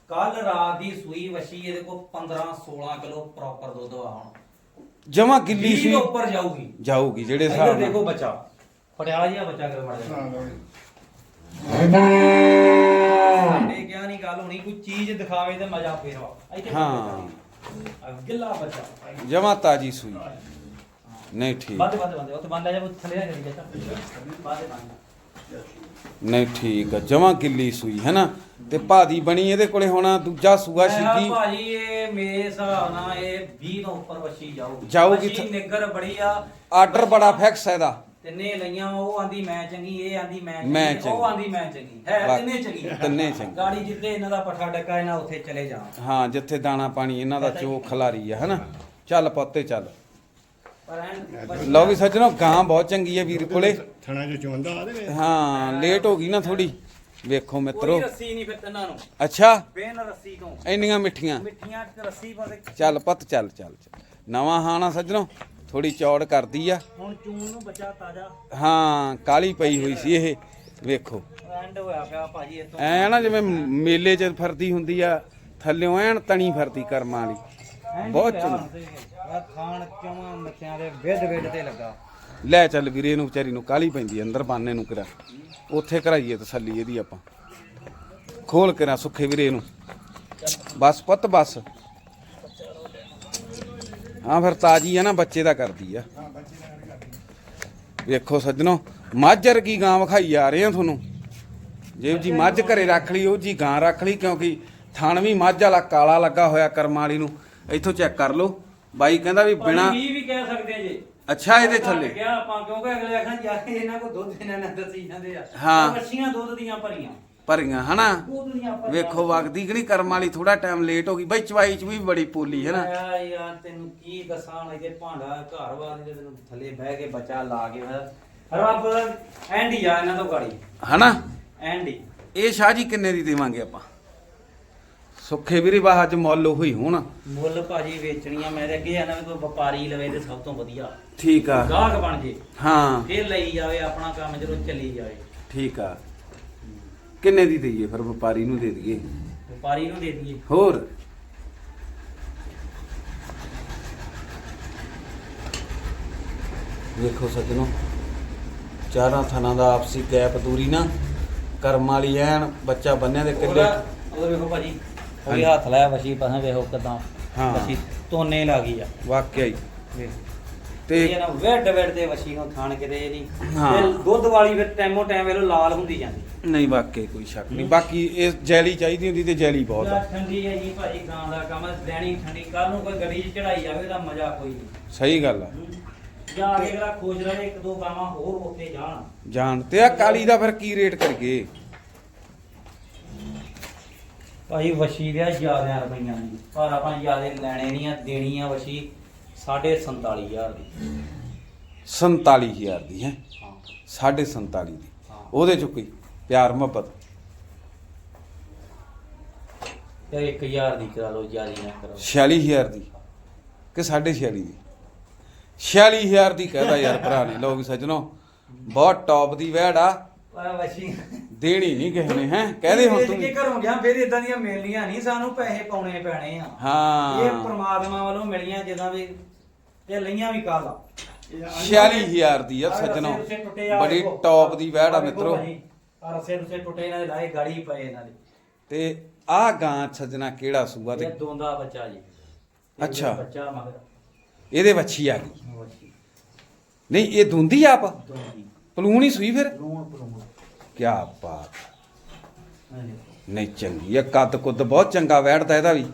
B: ਕੱਲ ਰਾਤ ਦੀ ਸੂਈ ਵਛੀ ਇਹਦੇ ਕੋਲ 15 16 ਕਿਲੋ ਪ੍ਰੋਪਰ ਦੁੱਧ ਆ ਹੁਣ।
A: ਜਮਾ ਗਿੱਲੀ
B: 20
A: ਸੂਈ।
B: ਤੋਂ ਉੱਪਰ ਜਾਊਗੀ।
A: ਜਾਊਗੀ ਜਿਹੜੇ
B: ਇੱਧਰ
A: ਹਿਸਾਬ
B: ਦੇਖੋ
A: ਨਾਲ
B: ਬੱਚਾ ਪਟਿਆਲਾ ਜਿਹਾ ਬੱਚਾ ਕਰ ਮੜ ਜਾ ਸਾਡੇ ਕਿਹਾ ਨਹੀਂ ਗੱਲ ਹੋਣੀ ਕੋਈ ਚੀਜ਼ ਦਿਖਾਵੇ ਤੇ ਮਜ਼ਾ ਫੇਰਵਾ ਇੱਥੇ
A: ਹਾਂ।
B: ਗਿੱਲਾ ਬੱਚਾ।
A: ਜਮਾ ਤਾਜੀ ਸੂਈ। ਨਹੀਂ ਠੀਕ।
B: ਬੰਦ ਬੰਦ ਬੰਦ ਉੱਥੇ ਬੰਦ ਲੈ ਜਾ ਥੱਲੇ ਨਾ ਕਰੀ ਜਾ ਬੰਦ ਬੰਦ
A: ਨਹੀਂ ਠੀਕ ਆ ਜਮਾ ਗਿੱਲੀ ਸੂਈ ਹੈ ਨਾ ਤੇ ਭਾਦੀ ਬਣੀ ਇਹਦੇ ਕੋਲੇ ਹੁਣ ਦੂਜਾ ਸੂਆ ਛਿੱਗੀ
B: ਭਾਜੀ ਇਹ ਮੇਰੇ ਹਿਸਾਬ ਨਾਲ ਇਹ 20 ਤੋਂ ਉੱਪਰ ਵੱਛੀ ਜਾਊਗੀ।
A: ਜਾਊਗੀ
B: ਨਿੱਗਰ ਬੜੀ ਆ।
A: ਆਰਡਰ ਬੜਾ ਫਿਕਸ ਹੈ ਇਹਦਾ।
B: ਤਿੰਨੇ ਲਈਆਂ ਉਹ ਆਂਦੀ ਮੈਂ ਚੰਗੀ ਇਹ ਆਂਦੀ ਮੈਂ ਚੰਗੀ ਉਹ। ਆਂਦੀ ਮੈਂ ਚੰਗੀ। ਹੈ ਤਿੰਨੇ ਚੰਗੀ।
A: ਤਿੰਨੇ ਚੰਗੀ।
B: ਗਾੜੀ ਜਿੱਤੇ ਇਹਨਾਂ ਦਾ ਪੱਠਾ ਡੱਕਾ ਇਹਨਾਂ ਉੱਥੇ ਚਲੇ ਜਾਣ
A: ਹਾਂ ਜਿੱਥੇ ਦਾਣਾ ਪਾਣੀ ਇਹਨਾਂ ਦਾ ਚੋ ਖਲਾਰੀ ਆ ਹਨਾ? ਚੱਲ ਪੁੱਤੇ ਲਓ ਵੀ ਸੱਜਣੋ ਗਾਂ ਬਹੁਤ ਚੰਗੀ ਹੈ ਵੀਰ ਕੋਲੇ।
C: ਥਣਾ ਜੋ ਚੁੰਦਾ ਆ ਦੇ
A: ਹਾਂ ਲੇਟ ਹੋ ਗਈ ਨਾ ਥੋੜੀ ਵੇਖੋ ਮਿੱਤਰੋ।
B: ਕੋਈ ਰੱਸੀ ਨਹੀਂ ਫਿਰ ਤਨਾਂ ਨੂੰ।
A: ਅੱਛਾ।
B: ਬੇਨ ਰੱਸੀ ਤੋਂ।
A: ਇੰਨੀਆਂ ਮਿੱਠੀਆਂ।
B: ਮਿੱਠੀਆਂ ਚ ਰੱਸੀ ਪਾਸੇ
A: ਚੱਲ ਪੁੱਤ ਚੱਲ ਚੱਲ ਚੱਲ। ਨਵਾਂ ਹਾਣਾ ਸੱਜਣੋ ਥੋੜੀ ਚੌੜ ਕਰਦੀ ਆ।
B: ਹੁਣ ਚੂਨ ਨੂੰ ਬੱਚਾ ਤਾਜ਼ਾ।
A: ਹਾਂ ਕਾਲੀ ਪਈ ਹੋਈ ਸੀ ਇਹ। ਵੇਖੋ।
B: ਐਂਡ ਹੋਇਆ ਪਿਆ ਭਾਜੀ ਇਤੋਂ
A: ਐ ਨਾ ਜਿਵੇਂ ਮੇਲੇ 'ਚ ਫਿਰਦੀ ਹੁੰਦੀ ਆ ਥੱਲਿਓਂ ਐਨ ਤਣੀ ਫਿਰਦੀ ਕਰਮਾਂ ਵਾਲੀ। ਬਹੁਤ ਚੰਗੀ।
B: ਆ ਖਾਣ ਚਵਾਂ ਮੱਛਿਆਂ ਦੇ ਵਿੱਧ ਵਿੱਧ ਤੇ ਲੱਗਾ।
A: ਲੈ ਚੱਲ ਵੀਰੇ ਇਹਨੂੰ ਵਿਚਾਰੀ ਨੂੰ ਕਾਲੀ ਪੈਂਦੀ ਆ, ਅੰਦਰ ਬਾਨੇ ਨੂੰ ਕਿਰਾ। ਉੱਥੇ ਕਰਾਈਏ ਤਸੱਲੀ ਇਹਦੀ ਆਪਾਂ। ਖੋਲ ਕੇ ਸੁੱਖੇ ਵੀਰੇ ਇਹਨੂੰ। ਬਸ ਪੁੱਤ ਬਸ। ਹਾਂ ਫਿਰ ਤਾਜੀ ਆ ਨਾ ਬੱਚੇ ਦਾ ਕਰਦੀ ਆ ਵੇਖੋ ਸੱਜਣੋ ਮਾਝਰ ਕੀ ਗਾਂ ਵਿਖਾਈ ਆ ਰਹੇ ਆ ਤੁਹਾਨੂੰ। ਜੇ ਜੀ ਮੱਝ ਘਰੇ ਰੱਖ ਲਈ ਉਹ ਜੀ ਗਾਂ ਰੱਖ ਲਈ ਕਿਉਂਕਿ ਥਣ ਵੀ ਮੱਝ ਵਾਲਾ ਕਾਲਾ ਲੱਗਾ ਹੋਇਆ ਕਰਮਾਲੀ ਨੂੰ। ਇੱਥੋਂ ਚੈੱਕ ਕਰ ਲਓ। ਬਾਈ ਕਹਿੰਦਾ ਵੀ ਬਿਨਾ
B: ਵੀ ਵੀ ਕਹਿ ਸਕਦੇ ਆ ਜੀ।
A: ਅੱਛਾ ਇਹਦੇ ਥੱਲੇ।
B: ਕਿਹਾ ਆਪਾਂ ਕਿਉਂਕਿ ਅਗਲੇ ਆਖਣ ਯਾਰ ਇਹਨਾਂ ਕੋ ਦੁੱਧ ਇਹਨਾਂ ਨੇ ਦੱਸੀ ਜਾਂਦੇ ਆ।
A: ਹਾਂ।
B: ਮੱਛੀਆਂ ਦੁੱਧ ਦੀਆਂ ਭਰੀਆਂ।
A: ਭਰੀਆਂ ਹਨਾ?
B: ਦੁੱਧ ਦੀਆਂ ਭਰੀਆਂ
A: ਵੇਖੋ ਵਗਦੀ ਕਿ ਨਹੀਂ ਕਰਮ ਵਾਲੀ ਥੋੜਾ ਟਾਈਮ ਲੇਟ ਹੋ ਗਈ। ਬਈ ਚਵਾਈ ਚ ਵੀ ਬੜੀ ਪੋਲੀ ਹੈ ਨਾ।
B: ਯਾਰ ਯਾਰ ਤੈਨੂੰ ਕੀ ਦੱਸਾਂ ਹੁਣ ਭਾਂਡਾ ਘਰ ਦੇ ਤੈਨੂੰ ਥੱਲੇ ਬਹਿ ਕੇ ਬੱਚਾ ਲਾ ਕੇ ਫਿਰ ਰੱਬ ਐਂਡ ਆ ਇਹਨਾਂ ਤੋਂ ਗਾੜੀ।
A: ਹਨਾ?
B: ਐਂਡ
A: ਇਹ ਸ਼ਾਹ ਜੀ ਕਿੰਨੇ ਦੀ ਦੇਵਾਂਗੇ ਆਪਾਂ? ਸੁੱਖੇ ਵੀਰੇ ਬਾਹ ਅੱਜ ਮੁੱਲ ਹੋਈ ਹੁਣ।
B: ਮੁੱਲ ਭਾਜੀ ਵੇਚਣੀਆਂ ਮੈਂ ਤੇ ਅੱਗੇ ਆ ਨਾ ਵੀ ਕੋਈ ਵਪਾਰੀ ਲਵੇ ਤੇ ਸਭ ਤੋਂ ਵਧੀਆ।
A: ਠੀਕ ਆ।
B: ਗਾਹਕ ਬਣ ਜੇ।
A: ਹਾਂ।
B: ਫੇਰ ਲਈ ਜਾਵੇ ਆਪਣਾ ਕੰਮ ਜਦੋਂ ਚੱਲੀ ਜਾਵੇ।
A: ਠੀਕ ਆ। ਕਿੰਨੇ ਦੀ ਦਈਏ ਫਿਰ ਵਪਾਰੀ ਨੂੰ ਦੇ ਦਈਏ?
B: ਵਪਾਰੀ ਨੂੰ ਦੇ ਦਈਏ।
A: ਹੋਰ? ਵੇਖੋ ਸੱਜਣੋ ਚਾਰਾਂ ਥਾਂ ਦਾ ਆਪਸੀ ਗੈਪ ਦੂਰੀ ਨਾ। ਕਰਮ ਵਾਲੀ ਐਨ ਬੱਚਾ ਬੰਨਿਆ ਦੇ ਕਿੱਲੇ
B: ਉਹਦਾ ਉਹ ਵੇਖੋ ਭਾਜੀ ਉਹ ਵੀ। ਹੱਥ ਲਾਇਆ ਵਸ਼ੀ ਪਸਾਂ ਵੇਖੋ ਕਿਦਾਂ
A: ਹਾਂ।
B: ਵਸ਼ੀ ਤੋਨੇ ਲਾ ਗਈ ਆ।
A: ਵਾਕਿਆ ਹੀ।
B: ਵੇਖ।
A: ਤੇ
B: ਇਹ ਨਾ ਵੈਡ ਵੈਡ ਦੇ ਵਸ਼ੀ ਨੂੰ ਥਾਣ ਕਿਤੇ ਨਹੀਂ
A: ਹਾਂ।
B: ਤੇ ਦੁੱਧ ਵਾਲੀ ਫਿਰ ਟੈਮੋ ਟੈਮ ਵੇਲੋ ਲਾਲ ਹੁੰਦੀ ਜਾਂਦੀ।
A: ਨਹੀਂ ਵਾਕਿਆ ਕੋਈ ਸ਼ੱਕ ਨਹੀਂ। ਬਾਕੀ ਇਹ ਜੈਲੀ ਚਾਹੀਦੀ ਹੁੰਦੀ ਤੇ ਜੈਲੀ ਬਹੁਤ ਆ।
B: ਠੰਡੀ ਹੈ ਜੀ ਭਾਜੀ ਗਾਂ ਦਾ ਕੰਮ ਦੇਣੀ ਠੰਡੀ। ਕੱਲ ਨੂੰ ਕੋਈ ਗੱਡੀ 'ਚ ਚੜਾਈ ਜਾਵੇ ਤਾਂ ਮਜ਼ਾ ਕੋਈ ਨਹੀਂ।
A: ਸਹੀ ਗੱਲ ਆ।
B: ਜਾਂ ਅਗੇ ਅਗਲਾ ਖੋਜ ਰਵੇ ਇੱਕ ਦੋ ਗਾਵਾਂ ਹੋਰ ਉੱਤੇ ਜਾਣ।
A: ਜਾਣ। ਤੇ ਆ ਕਾਲੀ ਦਾ ਫਿਰ ਕੀ ਰੇਟ ਕਰੀਏ?
B: ਭਾਈ ਵਸ਼ੀ ਦੇ ਜ਼ਿਆਦਾ ਰੁਪਈਆਂ ਦੀ। ਪਰ ਆਪਾਂ ਜ਼ਿਆਦਾ ਲੈਣੇ ਨਹੀਂ ਆ ਦੇਣੀ ਆ ਵਸ਼ੀ 47500 ਦੀ।
A: 47000 ਦੀ ਹੈ?
B: ਹਾਂ।
A: 47.5 ਦੀ।
B: ਹਾਂ।
A: ਉਹਦੇ ਚ ਕੋਈ ਪਿਆਰ ਮੁਹੱਬਤ?
B: ਤੇ 1000 ਦੀ ਕਰਾ ਲਓ ਜਿਆਦੀ ਨਾ ਕਰੋ
A: 46000 ਦੀ ਕਿ 46 ਦੀ? 46000 ਦੀ ਕਹਦਾ ਯਾਰ ਭਰਾ ਨੇ। ਲੋ ਵੀ ਸੱਜਣੋ ਬਹੁਤ ਟੌਪ ਦੀ ਵੈੜ ਆ।
B: ਪਰ ਵਸ਼ੀ
A: ਦੇਣੀ ਨਹੀਂ ਕਿਸੇ ਨੇ ਹੈ? ਕਹਦੇ ਹੁਣ ਤੂੰ
B: ਕਿ ਘਰੋਂ ਗਿਆ ਫਿਰ ਇਦਾਂ ਦੀਆਂ ਮਿਲਣੀਆਂ ਨਹੀਂ ਸਾਨੂੰ ਪੈਸੇ ਪਾਉਣੇ ਪੈਣੇ ਆ।
A: ਹਾਂ।
B: ਇਹ ਪ੍ਰਮਾਤਮਾ ਵੱਲੋਂ ਮਿਲੀਆਂ ਜਿੱਦਾਂ ਵੀ ਤੇ ਲਈਆਂ ਵੀ ਕੱਲ
A: 46000 ਦੀ ਆ ਸੱਜਣੋ। ਬੜੀ ਟੌਪ ਦੀ ਵੈੜ ਆ ਮਿੱਤਰੋ।
B: ਆ ਰਸੇ ਰਸੇ ਟੁੱਟੇ ਇਹਨਾਂ ਦੇ ਲਾਏ ਗਾੜੀ ਪਏ ਇਹਨਾਂ ਦੇ।
A: ਤੇ ਆ ਗਾਂ ਸੱਜਣਾ ਕਿਹੜਾ ਸੂਆ ਤੇ?
B: ਦੋਂਦਾ ਬੱਚਾ ਜੀ।
A: ਅੱਛਾ।
B: ਬੱਚਾ ਮਗਰ।
A: ਇਹਦੇ ਵੱਛੀ ਆ ਗਈ। ਨਹੀਂ ਇਹ ਦੁੰਦੀ ਆਪ? ਪਲੂਣ ਹੀ ਸੂਈ ਫਿਰ?
B: ਰੂਣ ਪਰੂਣ
A: ਕੀ ਬਾਤ। ਨਹੀਂ ਚੰਗੀ ਆ ਕੱਦ ਕੁੱਦ ਬਹੁਤ ਚੰਗਾ ਵੈੜਦਾ ਇਹਦਾ ਵੀ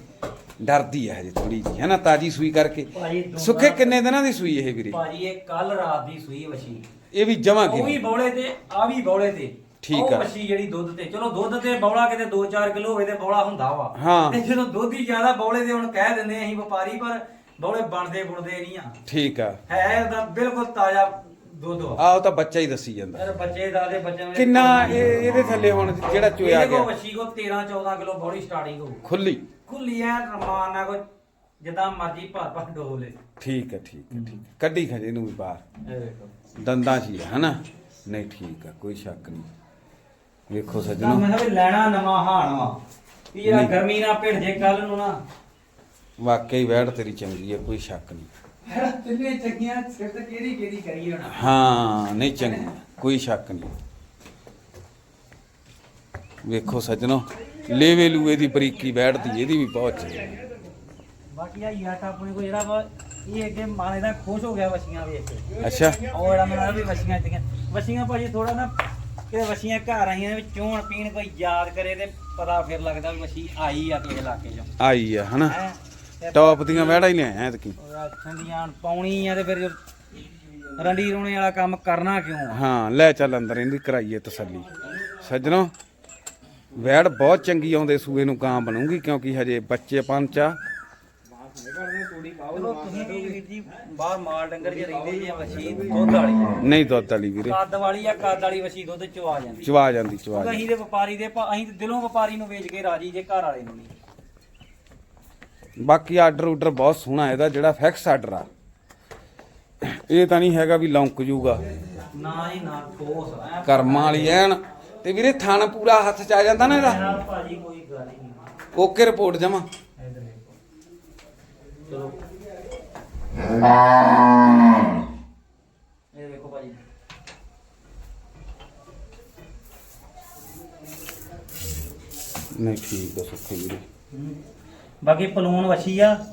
A: ਡਰਦੀ ਹੈ ਹਜੇ ਥੋੜੀ ਜੀ ਹੈ ਨਾ ਤਾਜੀ ਸੂਈ ਕਰਕੇ।
B: ਭਾਜੀ
A: ਸੁੱਖੇ ਕਿੰਨੇ ਦਿਨਾਂ ਦੀ ਸੂਈ ਇਹ ਵੀਰੇ?
B: ਭਾਜੀ ਇਹ ਕੱਲ ਰਾਤ ਦੀ ਸੂਈ ਵਸ਼ੀ
A: ਇਹ ਵੀ ਜਮਾ
B: ਉਹ ਵੀ
A: ਕੀ
B: ਬੌਲੇ ਤੇ ਆ ਵੀ ਬੌਲੇ ਤੇ।
A: ਠੀਕ
B: ਉਹ
A: ਆ।
B: ਜਿਹੜੀ ਦੁੱਧ ਤੇ ਚਲੋ ਦੁੱਧ ਤੇ ਬੌਲਾ ਕਿਤੇ 2-4 ਕਿਲੋ ਹੋਵੇ ਤੇ ਬੌਲਾ ਹੁੰਦਾ ਵਾ।
A: ਹਾਂ।
B: ਤੇ ਜਦੋਂ ਦੁੱਧ ਹੀ ਜ਼ਿਆਦਾ ਬੌਲੇ ਦੇ ਹੁਣ ਕਹਿ ਦਿੰਦੇ ਅਸੀਂ ਵਪਾਰੀ ਪਰ ਬੌਲੇ ਬਣਦੇ ਬੁਣਦੇ ਨਹੀਂ ਆ।
A: ਠੀਕ ਆ।
B: ਹੈ ਉਹਦਾ ਬਿਲਕੁਲ ਤਾਜ਼ਾ ਦੁੱਧ ਵਾ
A: ਆਹ ਉਹ ਤਾਂ ਬੱਚਾ ਹੀ ਦੱਸੀ ਜਾਂਦਾ।
B: ਯਾਰ ਬੱਚੇ ਦਾ ਦੇ ਬੱਚਿਆਂ ਨੂੰ
A: ਕਿੰਨਾ ਇਹ ਇਹਦੇ ਥੱਲੇ ਹੁਣ ਜਿਹੜਾ ਚੋਇਆ
B: ਇਹਦੇ ਕੋਲ
A: ਗਿਆ
B: ਵਸ਼ੀ ਕੋ 13-14 ਕਿਲੋ ਬੌਲੀ ਸਟਾਰਟਿੰਗ ਹੋਊ
A: ਖੁੱਲੀ।
B: ਖੁੱਲੀ ਐ ਰਮਾਨ ਨਾਲ ਕੋਈ ਜਿੱਦਾਂ ਮਰਜ਼ੀ ਭਰ ਭਰ ਡੋਲੇ
A: ਠੀਕ ਹੈ ਠੀਕ ਹੈ ਠੀਕ ਹੈ। ਕੱਢੀ ਖਜੇ ਨੂੰ ਵੀ ਬਾਹਰ।
B: ਇਹ
A: ਦੰਦਾਂ 'ਚ ਹੀ ਆ ਹਨਾ? ਨਹੀਂ ਠੀਕ ਆ ਕੋਈ ਸ਼ੱਕ ਨਹੀਂ। ਵੇਖੋ
B: ਤਾਂ
A: ਸੱਜਣੋ
B: ਮੈਂ ਕਿਹਾ ਵੀ ਲੈਣਾ ਨਵਾਂ ਹਾਣ ਵਾ। ਵੀ ਜਿਹੜਾ
A: ਨਹੀਂ।
B: ਗਰਮੀ ਨਾਲ ਭਿੜ ਜੇ ਕੱਲ ਨੂੰ ਨਾ।
A: ਵਾਕਈ ਵੈੜ ਤੇਰੀ ਚੰਗੀ ਹੈ ਕੋਈ ਸ਼ੱਕ ਨਹੀਂ।
B: ਤਿੰਨੇ ਚੱਕੀਆਂ ਸਿਰ ਤੇ ਕਿਹੜੀ ਕਿਹੜੀ ਕਰੀ ਹੁਣ?
A: ਹਾਂ ਨਹੀਂ ਚੰਗੀ ਕੋਈ ਸ਼ੱਕ ਨਹੀਂ। ਵੇਖੋ ਸੱਜਣੋ ਲੇਵੇ ਲੂਏ ਦੀ ਬਰੀਕੀ ਬੈਠਦੀ ਇਹਦੀ ਵੀ ਬਹੁਤ ਚੰਗੀ।
B: ਬਾਕੀ ਆ ਯਾਟ ਆਪਣੇ ਕੋ ਜਿਹੜਾ ਵਾ ਇਹ ਅੱਗੇ ਮਾਨੇ ਦਾ ਖੁਸ਼ ਹੋ ਗਿਆ ਵਸ਼ੀਆਂ ਵੇਖ ਕੇ।
A: ਅੱਛਾ।
B: ਉਹ ਜਿਹੜਾ ਵੀ ਵਸ਼ੀਆਂ ਚੀਆਂ ਵਸ਼ੀਆਂ ਭਾਜੀ ਥੋੜਾ ਨਾ ਕਿ ਵਸ਼ੀਆਂ ਘਰ ਆਈਆਂ ਨੇ ਚੋਣ ਪੀਣ ਕੋਈ ਯਾਦ ਕਰੇ ਤੇ ਪਤਾ ਫਿਰ ਲੱਗਦਾ ਵੀ ਵਸ਼ੀ ਆਈ ਆ ਕਿਸੇ ਇਲਾਕੇ ਚੋਂ।
A: ਆਈ ਆ ਹਨਾ?
B: ਹੈਂ? ਤੇ
A: ਟੌਪ ਦੀਆਂ ਵੈੜਾਂ ਹੀ ਲਿਆਇਆ ਐਤਕੀ।
B: ਉਹਦਾ ਠੰਡੀਆਂ ਪਾਉਣੀ ਆ ਤੇ ਫਿਰ ਰੰਡੀ ਰੋਣੇ ਵਾਲਾ ਕੰਮ ਕਰਨਾ ਕਿਉਂ ਆ?
A: ਹਾਂ ਲੈ ਚੱਲ ਅੰਦਰ ਇਹਦੀ ਕਰਾਈਏ ਤਸੱਲੀ। ਸੱਜਣੋ ਵੈੜ ਬਹੁਤ ਚੰਗੀ ਆਉਂਦੇ ਸੂਏ ਨੂੰ ਕਾਂ ਬਣੂਗੀ ਕਿਉਂਕਿ ਹਜੇ ਬੱਚੇ ਪੰਚ ਆ।
B: ਚਲੋ ਤੁਸੀਂ ਵੀ ਵੀਰ ਜੀ ਬਾਹਰ ਮਾਲ ਡੰਗਰ ਜੇ ਰਹਿੰਦੇ ਜੀ ਆ ਵਸ਼ੀ ਦੁੱਧ ਵਾਲੀ।
A: ਨਹੀਂ ਦੁੱਧ ਵਾਲੀ ਵੀਰੇ।
B: ਕੱਦ ਵਾਲੀ ਆ ਕੱਦ ਵਾਲੀ ਵਸ਼ੀ ਦੁੱਧ ਚੋ ਆ ਜਾਂਦੀ।
A: ਚਵਾ ਜਾਂਦੀ ਚਵਾ ਜਾਂਦੀ
B: ਅਸੀਂ ਤੇ ਵਪਾਰੀ ਦੇ ਭਾ- ਅਸੀਂ ਤੇ ਦਿਲੋਂ ਵਪਾਰੀ ਨੂੰ ਵੇਚ ਕੇ ਰਾਜੀ ਜੇ ਘਰ ਵਾਲੇ ਨੂੰ ਨਹੀਂ।
A: ਬਾਕੀ ਆਰਡਰ ਉਡਰ ਬਹੁਤ ਸੋਹਣਾ ਇਹਦਾ ਜਿਹੜਾ ਫਿਕਸ ਆਰਡਰ ਆ। ਇਹ ਤਾਂ ਨਹੀਂ ਹੈਗਾ ਵੀ ਲੌਂਕ ਜੂਗਾ।
B: ਨਾ ਜੀ ਨਾ ਠੋਸ ਐ
A: ਕਰਮਾਂ ਵਾਲੀ ਐਨ। ਤੇ ਵੀਰੇ ਥਣ ਪੂਰਾ ਹੱਥ ਚ ਆ ਜਾਂਦਾ ਨਾ ਇਹਦਾ?
B: ਨਾਲ ਭਾਜੀ ਕੋਈ ਗੱਲ ਹੀ ਨਹੀਂ।
A: ਓਕੇ ਰਿਪੋਰਟ ਜਮਾ।
B: ਚਲੋ। ਇਹ ਵੇਖੋ ਭਾਜੀ।
A: ਨਹੀਂ ਠੀਕ ਵੀਰੇ।
B: ਬਾਕੀ ਪਲੂਨ ਵਛੀ ਆ।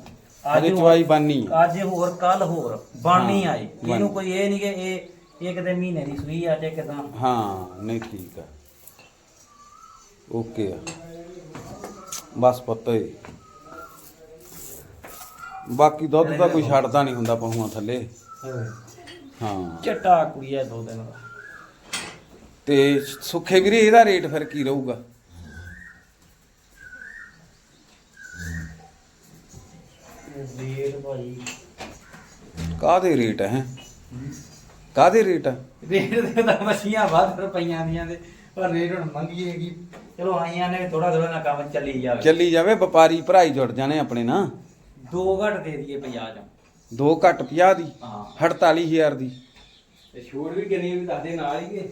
A: ਅਜੇ ਚਵਾਈ ਬਾਨੀ।
B: ਅੱਜ ਹੋਰ ਕੱਲ ਹੋਰ। ਬਣਨੀ
A: ਹਾਂ,
B: ਆਈ ਇਹਨੂੰ। ਕੋਈ ਇਹ ਨਹੀਂ ਕਿ ਇਹ ਇੱਕ ਦੇ ਮਹੀਨੇ ਦੀ ਸੂਈ ਆ ਤੇ ਕਿਦਾਂ।
A: ਹਾਂ ਨਹੀਂ ਠੀਕ ਆ। ਓਕੇ ਆ। ਬਸ ਪਤਾ ਹੀ ਬਾਕੀ ਦੁੱਧ ਤਾਂ ਕੋਈ ਛੱਡਦਾ ਨਹੀਂ ਹੁੰਦਾ ਪਹੂਆਂ ਥੱਲੇ। ਹਾਂ।
B: ਚਟਾ ਕੁੜੀ ਆ ਦੋ ਦਿਨ ਦਾ।
A: ਤੇ ਸੁੱਖੇ ਵੀਰੇ ਇਹਦਾ ਰੇਟ ਫਿਰ ਕੀ ਰਹੂਗਾ?
B: ਰੇਟ
A: ਕਾਹਦੇ ਰੇਟ ਹੈ? ਕਾਹਦੇ ਰੇਟ ਆ
B: ਰੇਟ ਦੇ ਤਾਂ ਮੱਛੀਆਂ ਵੱਧ ਰੁਪਈਆਂ ਦੀਆਂ ਤੇ
C: ਪਰ ਰੇਟ ਹੁਣ ਮੰਗੀ ਹੈਗੀ।
B: ਚਲੋ ਆਈਆਂ ਨੇ ਥੋੜਾ ਥੋੜਾ ਨਾ ਕੰਮ ਚੱਲੀ ਜਾਵੇ।
A: ਚੱਲੀ ਜਾਵੇ ਵਪਾਰੀ ਭਰਾਈ ਜੁੜ ਜਾਣੇ ਆਪਣੇ ਨਾ।
B: ਦੋ ਘੱਟ ਦੇ ਦਈਏ 50 ਚ।
A: ਦੋ ਘੱਟ 50 ਦੀ?
B: ਹਾਂ।
A: 48000 ਦੀ।
C: ਤੇ ਛੋੜ ਵੀ ਕਿੰਨੀ ਵੀ ਦੱਸਦੇ ਨਾਲ ਹੀ ਕਿ।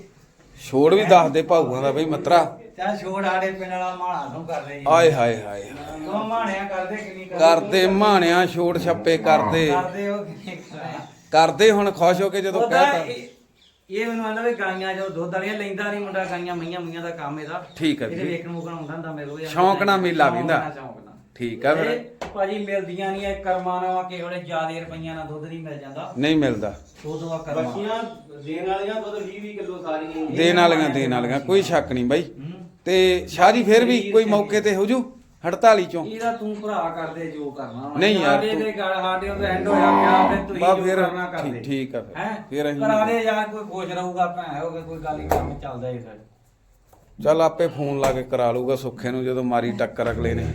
A: ਛੋੜ ਵੀ ਦੱਸ ਦੇ ਭਾਊਆਂ ਦਾ ਬਈ ਮਤਰਾ।
B: ਚਾ ਛੋੜ ਆੜੇ ਪਿੰਡ ਵਾਲਾ ਮਾਣਾ ਨੂੰ ਕਰਦੇ ਜੀ
A: ਆਏ ਹਾਏ ਹਾਏ।
B: ਉਹ ਮਾਣਿਆ ਕਰਦੇ ਕਿੰਨੀ
A: ਕਰਦੇ? ਮਾਣਿਆਂ ਛੋੜ ਛੱਪੇ ਕਰਦੇ।
B: ਕਰਦੇ ਉਹ ਕਿੰਨੀ ਕਰਦੇ?
A: ਹੁਣ ਖੁਸ਼ ਹੋ ਕੇ ਜਦੋਂ ਕਹਤਾ।
B: ਇਹ ਮੈਨੂੰ ਆਂਦਾ ਵੀ ਗਾਈਆਂ ਜੋ ਦੁੱਧ ਵਾਲੀਆਂ ਲੈਂਦਾ ਨਹੀਂ ਮੁੰਡਾ ਗਾਈਆਂ ਮਈਆਂ ਮਈਆਂ ਦਾ ਕੰਮ ਇਹਦਾ।
A: ਠੀਕ ਹੈ
B: ਇਹਦੇ
A: ਵੀਰੇ।
B: ਵੇਖਣ ਮੁਕਣ ਹੁੰਦਾ ਹੁੰਦਾ ਮੇਰੇ ਕੋਲ।
A: ਸ਼ੌਂਕ ਨਾਲ ਮੇਲਾ
B: ਨਾਲ।
A: ਠੀਕ ਆ ਫਿਰ।
B: ਭਾਜੀ ਮਿਲਦੀਆਂ ਨਹੀਂ ਇਹ ਕਰਮਾਂ ਨਾਲ ਕਿ ਉਹਨੇ ਜ਼ਿਆਦੇ ਰੁਪਈਆਂ ਨਾਲ ਦੁੱਧ ਨਹੀਂ ਮਿਲ ਜਾਂਦਾ।
A: ਨਹੀਂ ਮਿਲਦਾ।
B: ਦੁੱਧ ਵਾ ਕਰਮਾਂ।
C: ਬੱਚੀਆਂ ਦੇਣ ਵਾਲੀਆਂ ਦੁੱਧ 20 20 ਕਿਲੋ ਸਾਰੀਆਂ।
A: ਦੇਣ ਵਾਲੀਆਂ ਦੇਣ ਵਾਲੀਆਂ ਕੋਈ ਸ਼ੱਕ ਨਹੀਂ ਬਾਈ। ਤੇ ਸ਼ਾਦੀ ਫੇਰ ਵੀ ਕੋਈ ਮੌਕੇ ਤੇ ਹੋ ਜੂ 48 ਚੋਂ
B: ਇਹਦਾ ਤੂੰ ਭਰਾ ਕਰਦੇ ਜੋ ਕਰਨਾ ਵਾ।
A: ਨਹੀਂ ਯਾਰ,
B: ਸਾਡੇ
A: ਤੂੰ-
B: ਤੇ ਗੱਲ ਸਾਡੇ ਉਹ ਐਂਡ ਹੋਇਆ ਪਿਆ ਫਿਰ ਤੁਸੀਂ
A: ਬਾ
B: ਜੋ
A: ਫਿਰ
B: ਕਰਨਾ ਕਰਦੇ
A: ਠੀਕ- ਠੀਕ ਆ ਫਿਰ।
B: ਹੈਂ?
A: ਫਿਰ ਅਸੀਂ-
B: ਕਰਾ ਦੇ ਯਾਰ ਕੋਈ ਖੁਸ਼ ਰਹੂਗਾ ਭੈਣ ਹੋਵੇ ਕੋਈ ਗੱਲ ਹੀ ਕੰਮ ਚੱਲਦਾ ਹੀ ਫਿਰ
A: ਚੱਲ ਆਪੇ ਫੋਨ ਲਾ ਕੇ ਕਰਾ ਲੂਗਾ ਸੁੱਖੇ ਨੂੰ ਜਦੋਂ ਮਾਰੀ ਟੱਕਰ ਅਗਲੇ ਨੇ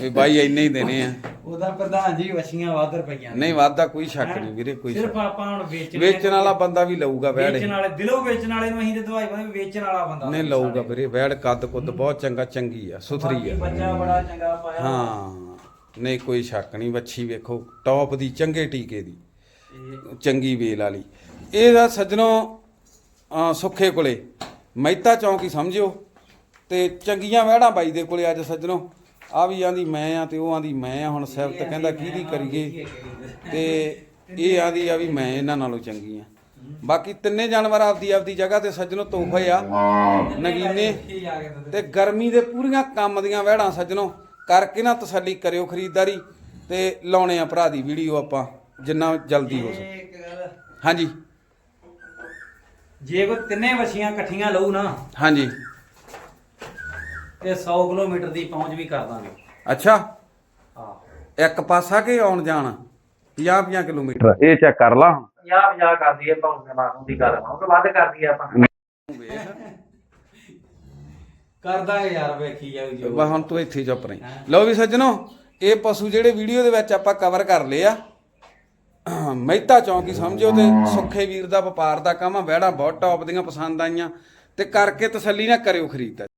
A: ਵੀ ਬਾਈ ਇੰਨੇ ਹੀ ਦੇਣੇ ਆ।
B: ਉਹਦਾ ਪ੍ਰਧਾਨ ਜੀ ਵਛੀਆਂ ਵੱਧ ਰੁਪਈਆਂ
A: ਨਹੀਂ ਵਾਦਾ ਕੋਈ ਸ਼ੱਕ ਨਹੀਂ ਵੀਰੇ ਕੋਈ
B: ਸਿਰਫ
A: ਸ਼ੱਕ
B: ਆਪਾਂ ਹੁਣ ਵੇਚਣ
A: ਵੇਚਣ ਵਾਲਾ ਬੰਦਾ ਵੀ ਲਊਗਾ ਵੈੜ
B: ਵੇਚਣ ਵਾਲੇ ਦਿਲੋਂ ਵੇਚਣ ਵਾਲੇ ਨੂੰ ਅਸੀਂ ਤੇ ਦਵਾਈ ਪਾਉਂਦੇ ਵੇਚਣ ਵਾਲਾ ਬੰਦਾ
A: ਨਹੀਂ ਲਊਗਾ ਵੀਰੇ ਵੈੜ ਕੱਦ ਕੁੱਦ ਬਹੁਤ ਚੰਗਾ ਚੰਗੀ ਆ ਸੁਥਰੀ
B: ਬਾਕੀ
A: ਆ।
B: ਬੱਚਾ ਬੜਾ ਚੰਗਾ ਪਾਇਆ।
A: ਹਾਂ ਨਹੀਂ ਕੋਈ ਸ਼ੱਕ ਨਹੀਂ ਵੱਛੀ ਵੇਖੋ ਟੌਪ ਦੀ ਚੰਗੇ ਟੀਕੇ ਦੀ ਚੰਗੀ ਵੇਲ ਵਾਲੀ। ਇਹਦਾ ਸੱਜਣੋ ਅਹ ਸੁੱਖੇ ਕੋਲੇ ਮਹਿਤਾ ਚੌਂਕ ਹੀ ਸਮਝਿਓ ਤੇ ਚੰਗੀਆਂ ਵਹਿੜਾਂ ਬਾਈ ਦੇ ਕੋਲੇ ਅੱਜ ਸੱਜਣੋ। ਆ ਵੀ ਆਂਦੀ ਮੈਂ ਆ ਤੇ ਉਹ ਆਂਦੀ ਮੈਂ ਆ ਹੁਣ ਸਿਫਤ ਕਹਿੰਦਾ ਕਿਹਦੀ ਕਰੀਏ? ਤੇ ਇਹ ਆਂਦੀ ਆ ਵੀ ਮੈਂ ਇਹਨਾਂ ਨਾਲੋਂ ਚੰਗੀ ਆ। ਬਾਕੀ ਤਿੰਨੇ ਜਾਨਵਰ ਆਪਦੀ ਆਪਦੀ ਜਗ੍ਹਾ ਤੇ ਸੱਜਣੋ ਤੋਹਫੇ ਆ ਨਗੀਨੇ।
B: ਕੀ
A: ਤੇ ਗਰਮੀ ਦੇ ਪੂਰੀਆਂ ਕੰਮ ਦੀਆਂ ਵਹਿੜਾਂ ਸੱਜਣੋ ਕਰਕੇ ਨਾ ਤਸੱਲੀ ਕਰਿਓ ਖਰੀਦਦਾਰੀ ਤੇ ਲਾਉਣੇ ਆ ਭਰਾ ਦੀ ਵੀਡੀਓ ਆਪਾਂ ਜਿੰਨਾ ਜਲਦੀ ਹੋ ਸਕੇ। ਹਾਂਜੀ।
B: ਜੇ ਕੋਈ ਤਿੰਨੇ ਵਛੀਆਂ ਇਕੱਠੀਆਂ ਲਊ ਨਾ
A: ਹਾਂਜੀ।
B: ਤੇ 100 ਕਿਲੋਮੀਟਰ ਦੀ ਪਹੁੰਚ ਵੀ ਕਰ ਦਾਂਗੇ।
A: ਅੱਛਾ।
B: ਹਾਂ।
A: ਇੱਕ ਪਾਸਾ ਕਿ ਆਉਣ ਜਾਣ? 50 50 ਕਿਲੋਮੀਟਰ। ਇਹ ਚੈੱਕ ਕਰ ਲਾ
B: 50 50 ਕਰ ਦਈਏ ਭਾਵੇਂ ਮਾਰੂ ਦੀ ਗੱਲ ਉਹ ਤੋਂ ਵੱਧ ਕਰ ਦਈਏ ਆਪਾਂ। ਕਰਦਾ ਯਾਰ ਵੇਖੀ ਜਾਊ ਜੋ।
A: ਬਾ ਹੁਣ ਤੂੰ ਇੱਥੇ ਚੁੱਪ ਰਹੀ। ਲਓ ਵੀ ਸੱਜਣੋ ਇਹ ਪਸ਼ੂ ਜਿਹੜੇ ਵੀਡੀਓ ਦੇ ਵਿੱਚ ਆਪਾਂ ਕਵਰ ਕਰ ਲਏ ਆ ਮਹਿਤਾ ਚੌਂਕੀ ਸਮਝਿਓ ਤੇ ਸੁੱਖੇ ਵੀਰ ਦਾ ਵਪਾਰ ਦਾ ਕੰਮ ਆ ਵਹਿੜਾ ਬਹੁਤ ਟੌਪ ਦੀਆਂ ਪਸੰਦ ਆਈਆਂ ਤੇ ਕਰਕੇ ਤਸੱਲੀ ਨਾ ਕਰਿਓ ਖਰੀਦਦਾਰੀ